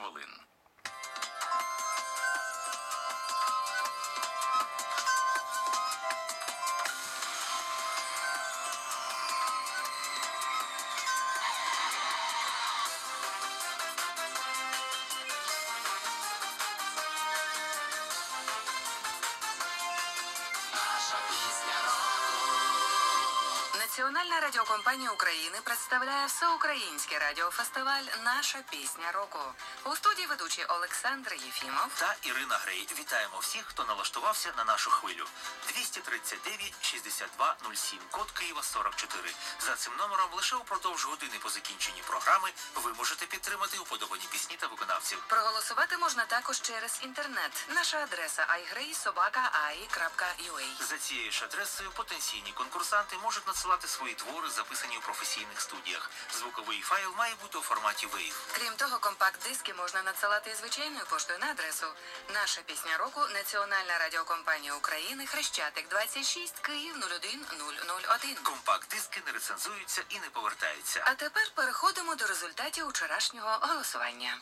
хвилин. Національна радіокомпанія України представляє всеукраїнський радіофестиваль Наша пісня року у студії ведучий Олександр Єфімов. та Ірина Грей. Вітаємо всіх, хто налаштувався на нашу хвилю. 239 62 07, код Києва 44. За цим номером лише упродовж години по закінченні програми ви можете підтримати уподобані пісні та виконавців. Проголосувати можна також через інтернет. Наша адреса igrey.sobaka.ai.ua За цією ж адресою потенційні конкурсанти можуть надсилати свої твори, записані у професійних студіях. Звуковий файл має бути у форматі WAV. Крім того, компакт-диски можна надсилати і звичайною поштою на адресу. Наша пісня року Національна радіокомпанія України Хрещатик 26 Київ 01001. Компакт-диски не рецензуються і не повертаються. А тепер переходимо до результатів вчорашнього голосування.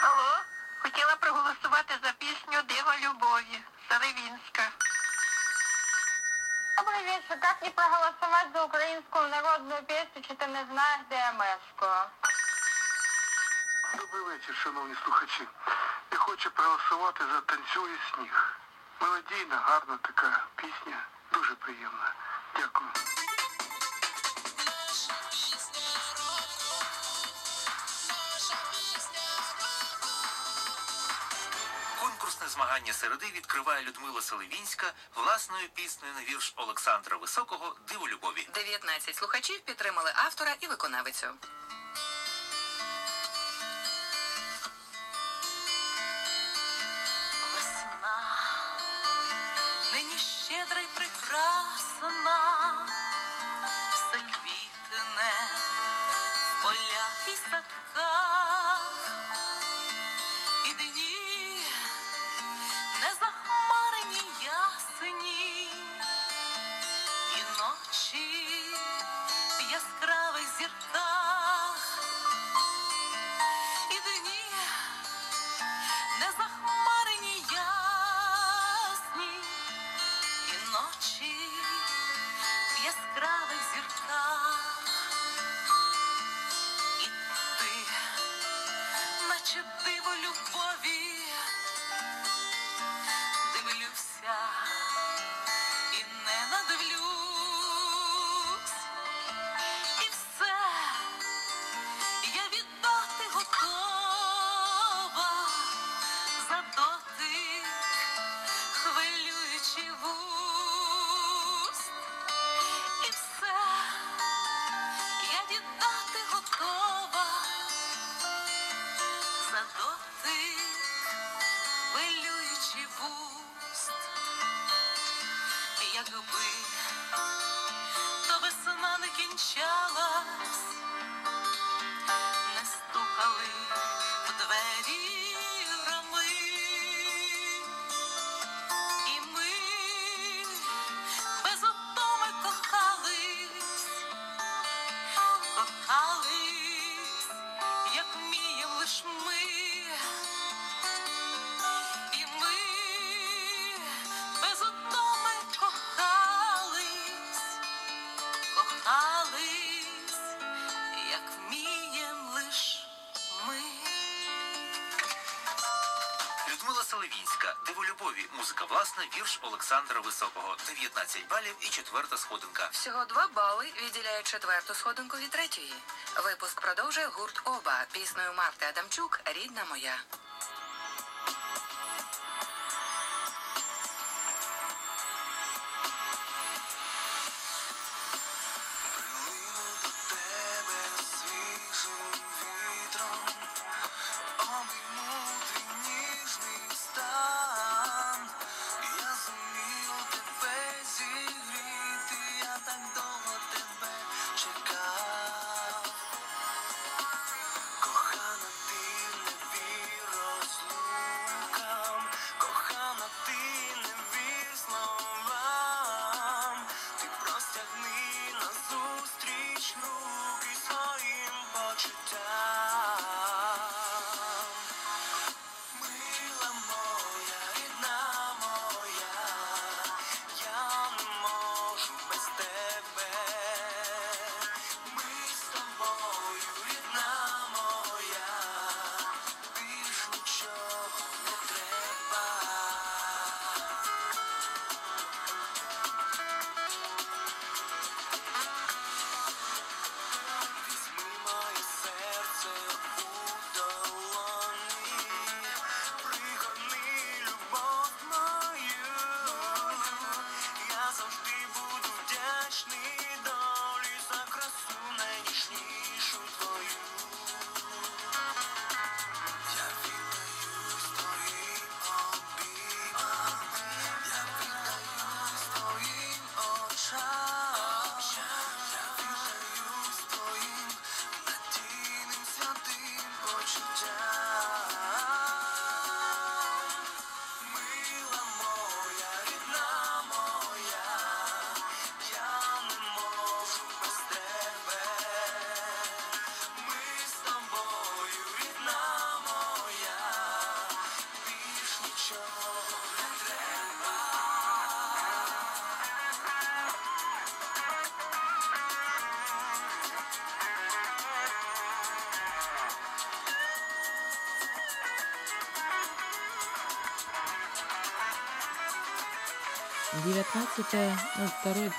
Алло, хотіла проголосувати за пісню Диво любові Селивінська. Добрый вечер. Как не проголосовать за украинскую народную песню, что ты не знаешь ДМС-ку? Добрий вечір, шановні слухачі. Я хочу проголосувати за танцює сніг. Мелодійна, гарна така пісня, дуже приємна. Дякую. Конкурсне змагання середи відкриває Людмила Селивінська власною піснею на вірш Олександра Високого Диво любові. 19 слухачів підтримали автора і виконавицю. Ночі в яскравих зірках, Oh. Людмила Соловінська, Диво любові. Музика власна, вірш Олександра Високого. 19 балів і четверта сходинка. Всього два бали відділяють четверту сходинку від третьої. Випуск продовжує гурт Оба піснею Марти Адамчук Рідна моя. 19 02 ну,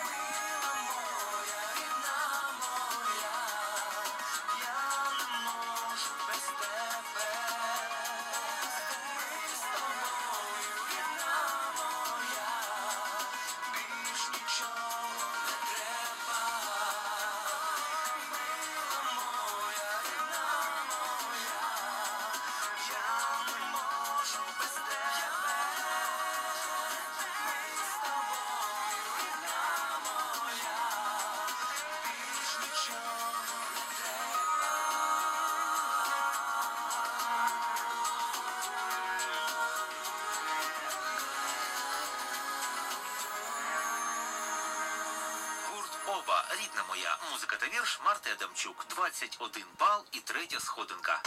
музика та вірш Марти Адамчук. 21 бал і третя сходинка.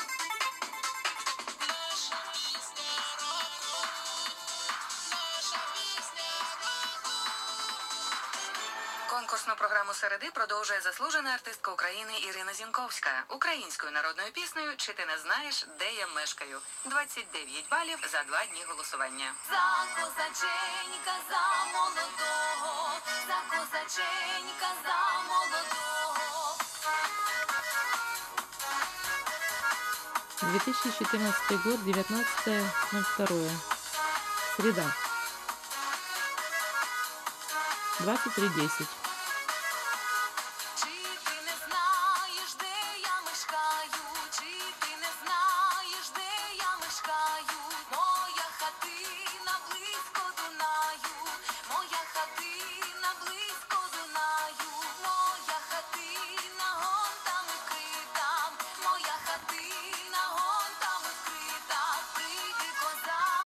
Конкурсну програму середи продовжує заслужена артистка України Ірина Зінковська. Українською народною піснею Чи ти не знаєш, де я мешкаю? 29 балів за два дні голосування. За козаченька, за молодого, за козаченька, за молодого. 2014 год, 19.02. Среда. 23.10.